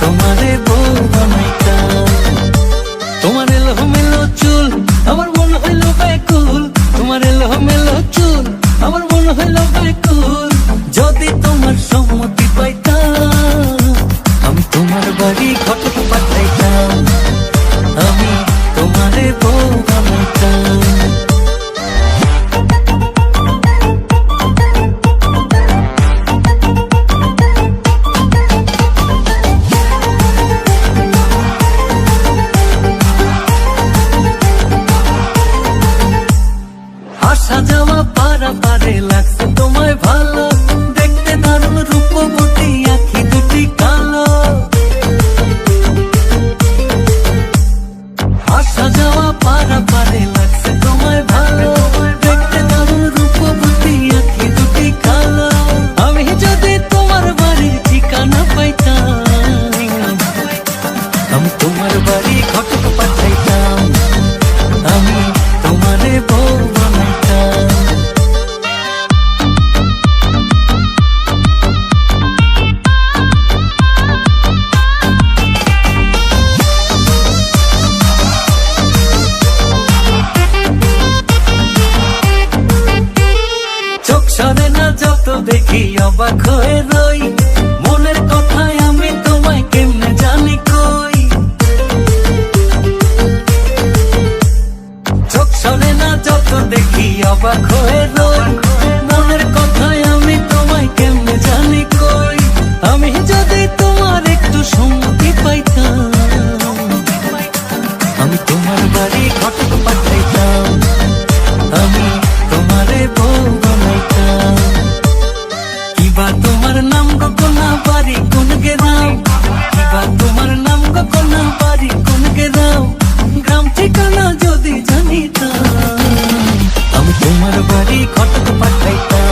তোমার বউ বানাইতাম। তোমার এলো মেলো চুল, আমার মন হইল ব্যাকুল। তোমার এলো মেলো চুল, আমার মন হইল ব্যাকুল। যদি তোমার সম্মতি ঘটক পাঠাইতাম আমি তোমারে বউ বানাইতাম চোখ সরে না যত দেখি অবাক হয়ে রই। যত দেখি অবাক হয়ে রই। মনের কথায় আমি তোমায় কেমনে জানি কই? আমি যদি তোমার একটু সম্মতি পাইতাম, আমি তোমার বাড়ি ঘটক পাঠাইতাম, আমি তোমারে বউ বানাইতাম। কিবা তোমার নাম গগনা বাড়ি কোন গেরাম যদি জানিতাম